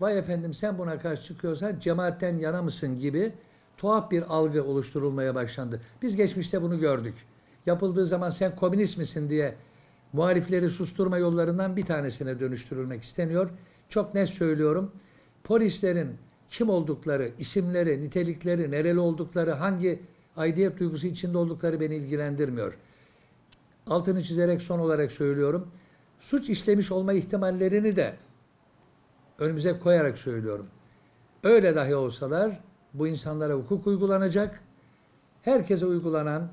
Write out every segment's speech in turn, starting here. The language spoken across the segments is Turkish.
vay efendim sen buna karşı çıkıyorsan cemaatten yana mısın gibi tuhaf bir algı oluşturulmaya başlandı. Biz geçmişte bunu gördük. Yapıldığı zaman sen komünist misin diye muhalifleri susturma yollarından bir tanesine dönüştürülmek isteniyor. Çok net söylüyorum. Polislerin kim oldukları, isimleri, nitelikleri, nereli oldukları, hangi aidiyet duygusu içinde oldukları beni ilgilendirmiyor. Altını çizerek son olarak söylüyorum. Suç işlemiş olma ihtimallerini de önümüze koyarak söylüyorum. Öyle dahi olsalar bu insanlara hukuk uygulanacak. Herkese uygulanan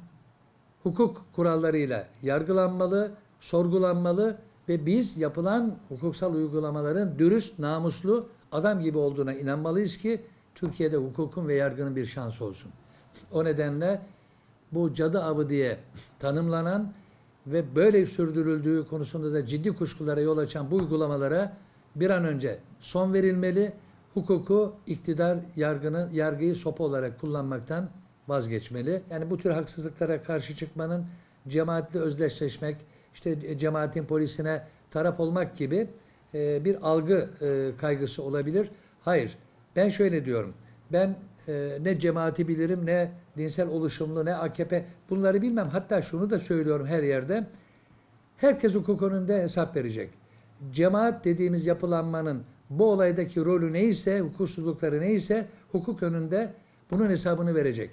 hukuk kurallarıyla yargılanmalı, sorgulanmalı ve biz yapılan hukuksal uygulamaların dürüst, namuslu, adam gibi olduğuna inanmalıyız ki Türkiye'de hukukun ve yargının bir şansı olsun. O nedenle bu cadı avı diye tanımlanan ve böyle sürdürüldüğü konusunda da ciddi kuşkulara yol açan bu uygulamalara bir an önce son verilmeli. Hukuku, iktidar, yargını, yargıyı sopa olarak kullanmaktan vazgeçmeli. Yani bu tür haksızlıklara karşı çıkmanın cemaatle özdeşleşmek, işte cemaatin polisine taraf olmak gibi e, bir algı e, kaygısı olabilir. Hayır, ben şöyle diyorum. Ben e, ne cemaati bilirim, ne dinsel oluşumlu, ne AKP bunları bilmem. Hatta şunu da söylüyorum her yerde. Herkes hukuk önünde hesap verecek. Cemaat dediğimiz yapılanmanın bu olaydaki rolü neyse, hukuksuzlukları neyse hukuk önünde bunun hesabını verecek.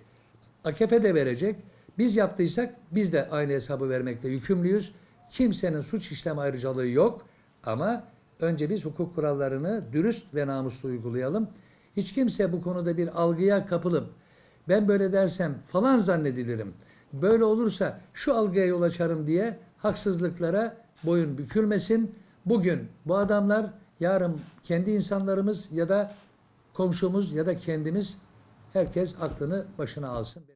AKP de verecek. Biz yaptıysak biz de aynı hesabı vermekle yükümlüyüz. Kimsenin suç işlem ayrıcalığı yok ama önce biz hukuk kurallarını dürüst ve namuslu uygulayalım. Hiç kimse bu konuda bir algıya kapılıp ben böyle dersem falan zannedilirim. Böyle olursa şu algıya yol açarım diye haksızlıklara boyun bükülmesin. Bugün bu adamlar yarın kendi insanlarımız ya da komşumuz ya da kendimiz herkes aklını başına alsın.